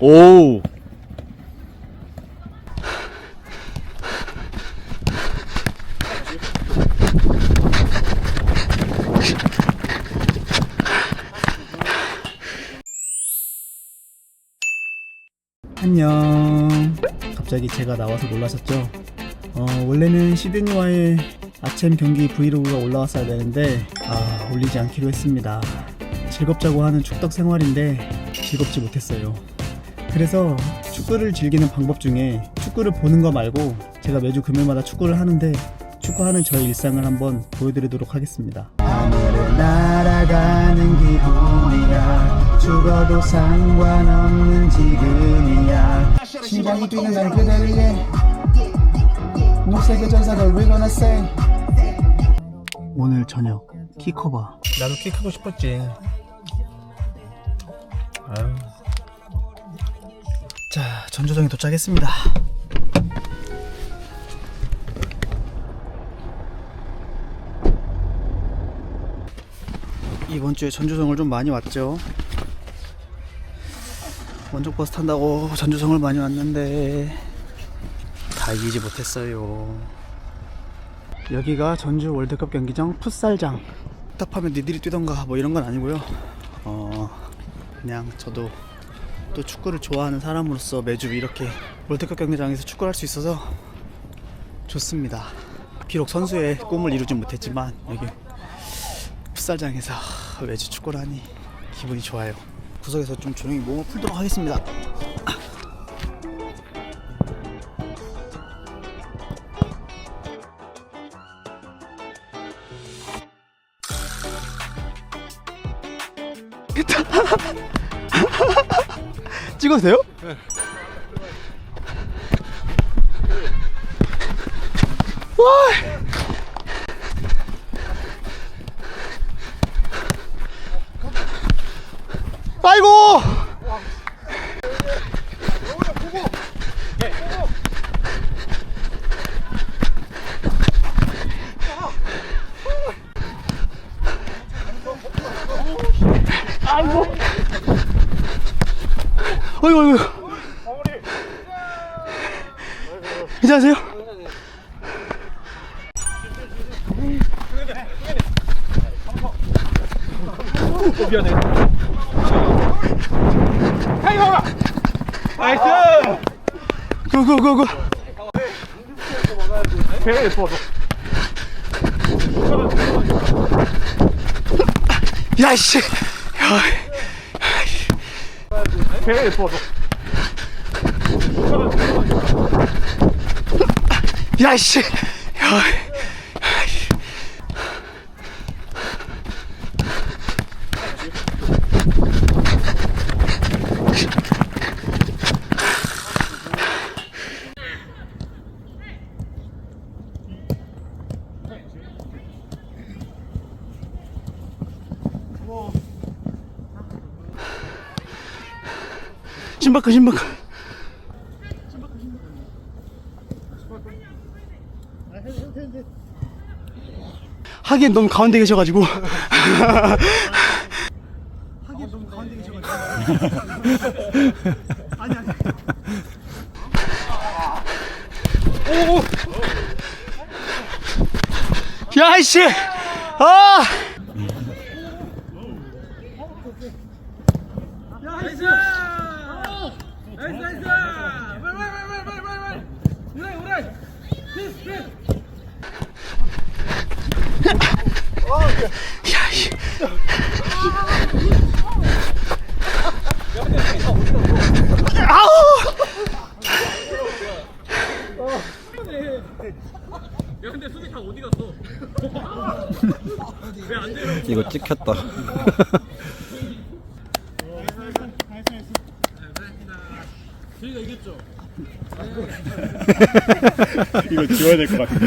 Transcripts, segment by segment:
오. 안녕. 갑자기 제가 나와서 놀라셨죠? 어, 원래는 시드니와의 아침 경기 브이로그가 올라왔어야 되는데 아, 올리지 않기로 했습니다. 즐겁자고 하는 축덕 생활인데 즐겁지 못했어요. 그래서 축구를 즐기는 방법 중에 축구를 보는 거 말고 제가 매주 금요일마다 축구를 하는데 축구하는 저의 일상을 한번 보여드리도록 하겠습니다. 죽어도 상관없는 지금이야 심장이 뛰는 날 그대 위에 녹색의 전사들 we gonna say 오늘 저녁 키 커봐 나도 키 크고 싶었지. 아유. 자 전조정에 도착했습니다 이번 주에 전조정을 좀 많이 왔죠 원적 버스 탄다고 전조정을 많이 왔는데 다 이기지 못했어요 여기가 전주 월드컵 경기장 풋살장 답하면 니들이 뛰던가 뭐 이런 건 아니고요 어 그냥 저도 또 축구를 좋아하는 사람으로서 매주 이렇게 월드컵 경기장에서 축구를 할 수 있어서 좋습니다. 비록 선수의 꿈을 이루진 못했지만 여기 풋살장에서 매주 축구를 하니 기분이 좋아요. 구석에서 좀 조용히 몸을 풀도록 하겠습니다. 찍어도 돼요? 와! 아이고! 어이구 어이구 괜찮으세요? 나이스! 고고고고 배가 예뻐서. 야이씨 배가 예뻐서. 야이씨 신발끈 신발끈 하기엔 너무 가운데 계셔가지고. 하기엔 너무 가운데 계셔가지고 아니 아니 오 야이씨! 아 나이스! 나이스, 나이스! 빨리, 빨리, 빨리, 빨리, 빨리, 빨리! 우라이, 우라이! 피스, 피스! 야이씨 아우 야, 근데 수비 다 어디 갔어? 왜안 돼요? 이거 찍혔다. 저희가 이겼죠? 이거 지워야 될 것 같아.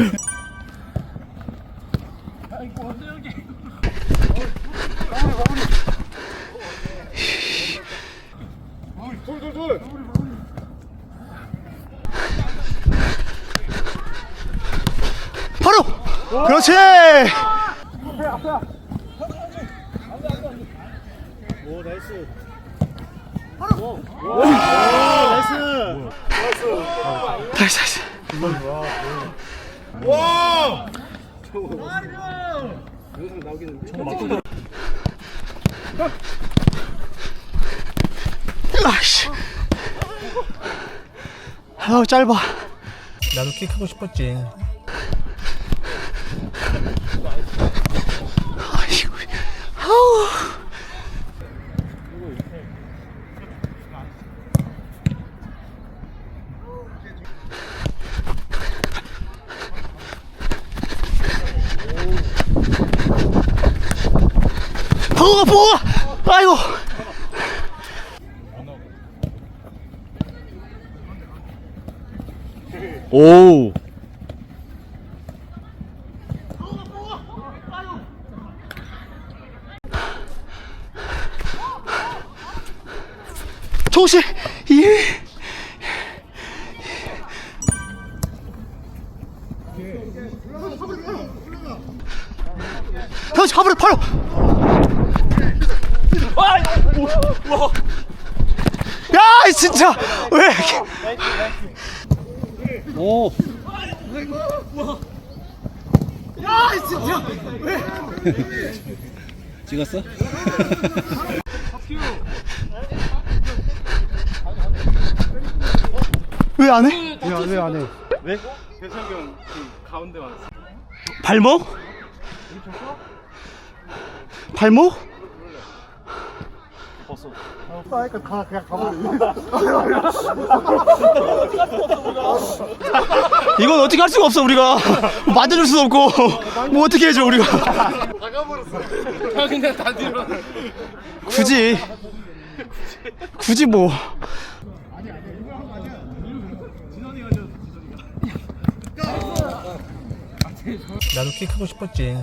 바로 그렇지 다시 다시 아씨. 아우 짧아. 나도 킥 하고 싶었지. 아이고 아우 보고 보고 아이고 오. 조심 예. 진짜 왜 이렇게 오. 찍었어? 왜 안 해? 왜 안 해? 왜? 대성이 형 가운데 왔어. 발목? 발목? 이건 어떻게 할 수가 없어 우리가. 만져줄 수도 없고. 뭐 어떻게 해줘 우리가. 형 그냥 다 뒤로. 굳이. 굳이 뭐. 나도 킥 하고 싶었지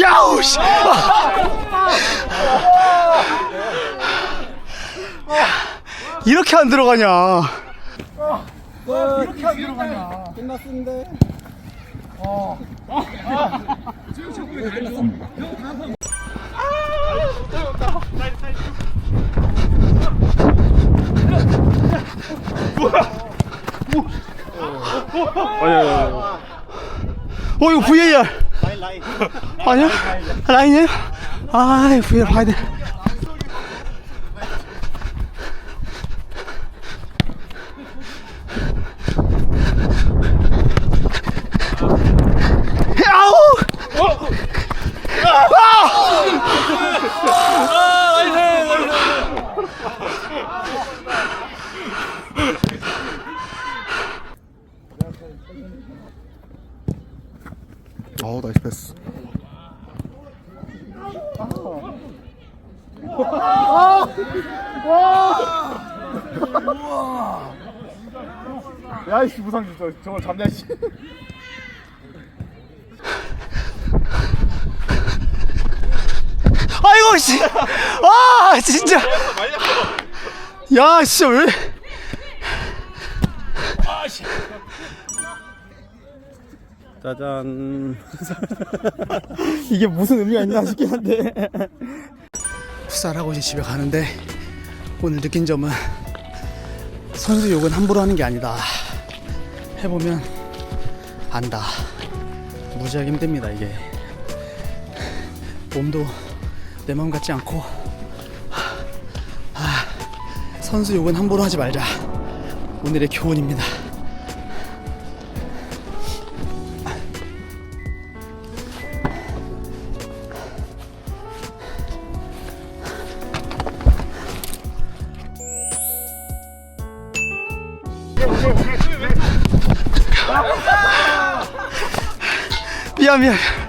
야우 씨 이렇게 안 들어가냐? 어 이거 VAR 아니야? 라인이에요? 아 VAR 봐야 돼 아우! 어우 나이스 패스. 야이씨 무상주 저 저거 잡냐 씨. 아이고 씨. 아 진짜. 야 진짜 왜? 짜잔. 이게 무슨 의미가 있나 싶긴 한데. 풋살하고 이제 집에 가는데 오늘 느낀 점은 선수 욕은 함부로 하는 게 아니다. 해보면 안다. 무지하게 힘듭니다 이게. 몸도 내 마음 같지 않고 아, 선수 욕은 함부로 하지 말자. 오늘의 교훈입니다. 미안 미안.